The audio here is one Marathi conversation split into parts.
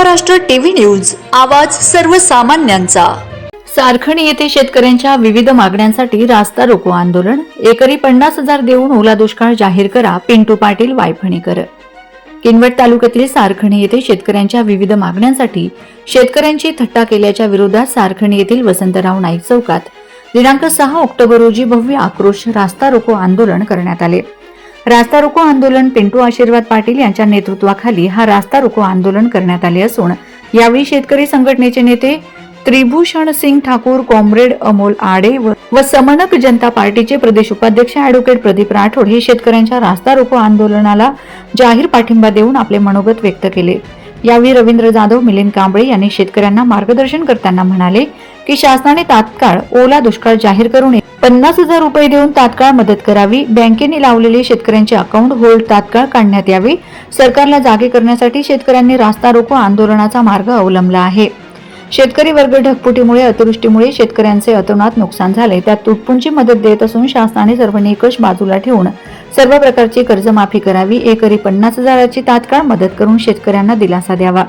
महाराष्ट्र टीव्ही न्यूज आवाज सर्वसामान्यांचा. सारखणी येथे शेतकऱ्यांच्या विविध मागण्यांसाठी रास्ता रोको आंदोलन एकरी पन्नास हजार देऊन ओला दुष्काळ जाहीर करा पिंटू पाटील वायफणीकर. किनवट तालुक्यातील सारखणी येथे शेतकऱ्यांच्या विविध मागण्यांसाठी शेतकऱ्यांची थट्टा केल्याच्या विरोधात सारखणी येथील वसंतराव नाईक चौकात दिनांक सहा ऑक्टोबर रोजी भव्य आक्रोश रास्ता रोको आंदोलन करण्यात आले. रास्ता रोको आंदोलन पिंटू आशीर्वाद पाटील यांच्या नेतृत्वाखाली हा रास्ता रोको आंदोलन करण्यात आले असून यावेळी शेतकरी संघटनेचे नेते त्रिभूषण सिंग ठाकूर कॉम्रेड अमोल आडे व व समनक जनता पार्टीचे प्रदेश उपाध्यक्ष अॅडव्होकेट प्रदीप राठोड हे शेतकऱ्यांच्या रास्ता रोको आंदोलनाला जाहीर पाठिंबा देऊन आपले मनोगत व्यक्त केले. यावेळी रवींद्र जाधव मिलिंद कांबळे यांनी शेतकऱ्यांना मार्गदर्शन करताना म्हणाले की शासनाने तात्काळ ओला दुष्काळ जाहीर करून पन्नास हजार रुपये देऊन तात्काळ मदत करावी. बँकेने लावलेले शेतकऱ्यांचे अकाउंट होल्ड तात्काळ काढण्यात यावे. सरकारला जागे करण्यासाठी शेतकऱ्यांनी रास्ता रोको आंदोलनाचा मार्ग अवलंबला आहे. शेतकरी वर्ग ढगफुटीमुळे अतिवृष्टीमुळे शेतकऱ्यांचे अतोनात नुकसान झाले. त्यात तुटपुंची मदत देत असून शासनाने सर्व निकष बाजूला ठेवून सर्व प्रकारची कर्जमाफी करावी एकरी पन्नास हजाराची तात्काळ मदत करून शेतकऱ्यांना दिलासा द्यावा.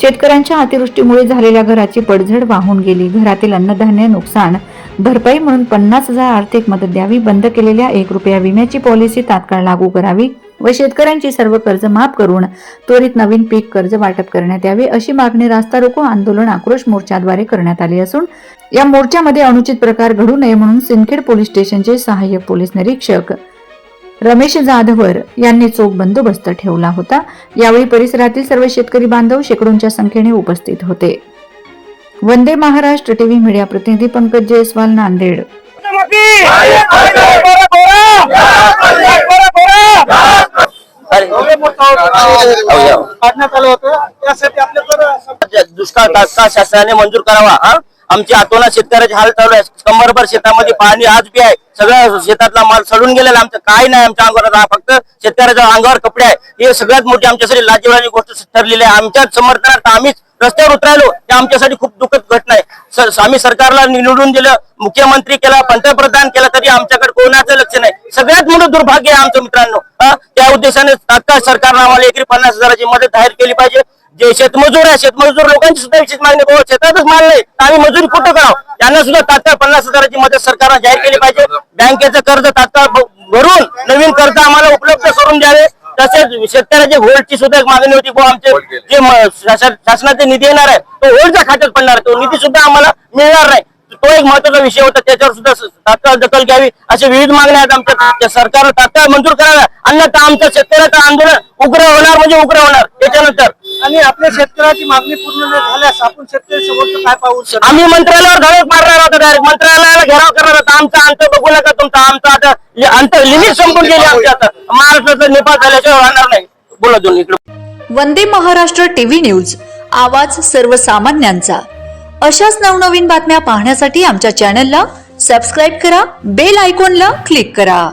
शेतकऱ्यांच्या अतिवृष्टीमुळे झालेल्या घराची पडझड वाहून गेली. घरातील अन्नधान्य नुकसान भरपाई म्हणून पन्नास हजार आर्थिक मदत द्यावी बंद केलेल्या एक रुपया विम्याची पॉलिसी तात्काळ लागू करावी. व शेतकऱ्यांची सर्व कर्ज माफ करून त्वरित नवीन पीक कर्ज वाटप करण्यात यावे अशी मागणी रास्ता रोको आंदोलन आक्रोश मोर्चाद्वारे करण्यात आली असून या मोर्चामध्ये अनुचित प्रकार घडू नये म्हणून सिंदखेड पोलीस स्टेशनचे सहाय्यक पोलीस निरीक्षक रमेश जाधवर यांनी चोख बंदोबस्त ठेवला होता. यावेळी परिसरातील सर्व शेतकरी बांधव शेकडोंच्या संख्येने उपस्थित होते. वंदे महाराष्ट्र टीव्ही मीडिया प्रतिनिधी पंकज जयस्वाल नांदेड. काढण्यात आलं होतं त्यासाठी आपल्याकडे दुष्काळ तात्काळ शासनाने मंजूर करावा हा? आमच्या आतोना शेतकऱ्याचे हाल चालू आहे. कंबरभर शेतामध्ये पाणी आज बी आहे. सगळं शेतातला माल सडून गेलेला आमचं काय नाही आमच्या अंगावर. फक्त शेतकऱ्याच्या अंगावर कपडे आहे. हे सगळ्यात मोठी आमच्यासाठी लाजीवाची गोष्ट ठरलेली आहे. आमच्या समर्थनार्थ आम्हीच रस्त्यावर उतरायलो हे आमच्यासाठी खूप दुःखद घटना आहे. आम्ही सरकारला निवडून दिलं मुख्यमंत्री केला पंतप्रधान केला तरी आमच्याकडे कोणाचं लक्ष नाही. सगळ्यात मोठं दुर्भाग्य आहे आमचं मित्रांनो. त्या उद्देशाने तात्काळ सरकारनं आम्हाला एकरी पन्नास हजाराची मदत जाहीर केली पाहिजे. जे शेतमजूर आहे शेतमजूर लोकांची सुद्धा विशेष मागणी बाबा शेतातच माल नाही. आम्ही मजुरी कुठं करावं? त्यांना सुद्धा तात्काळ पन्नास हजाराची मदत सरकारनं जाहीर केली पाहिजे. बँकेचं कर्ज तात्काळ भरून नवीन कर्ज आम्हाला उपलब्ध करून द्यावे. तसेच शेतकऱ्याच्या होल्डची सुद्धा एक मागणी होती बुवा आमचे जे शासनाचे निधी येणार आहे तो होल्डच्या खात्यात पडणार आहे. तो निधी सुद्धा आम्हाला मिळणार नाही. तो एक महत्त्वाचा विषय होता त्याच्यावर सुद्धा तात्काळ दखल घ्यावी अशा विविध मागण्या आहेत आमच्या त्या सरकारनं तात्काळ मंजूर कराव्या. अन्यथा आमचं शेतकऱ्याचं आंदोलन उग्र होणार म्हणजे उग्र होणार. त्याच्यानंतर आणि आपल्या शेतकऱ्याची मागणी पूर्ण न झाल्यास आपण शेतकरी समोर काय पाहू शकतो? आम्ही मंत्रालयावर धडक मारणार होतो डायरेक्ट मंत्रालयाला घेराव करणार होता आमचा अंत बघू नका तुमचा आमचा आता लिमिट संपून गेली आमच्या आता महाराष्ट्राचा नेपाळ झाल्याशिवाय राहणार नाही. बोला दोन इकडे. वंदे महाराष्ट्र टीव्ही न्यूज आवाज सर्वसामान्यांचा. अशाच नवनवीन बातम्या पाहण्यासाठी आमच्या चॅनलला सबस्क्राईब करा बेल आयकॉनला क्लिक करा.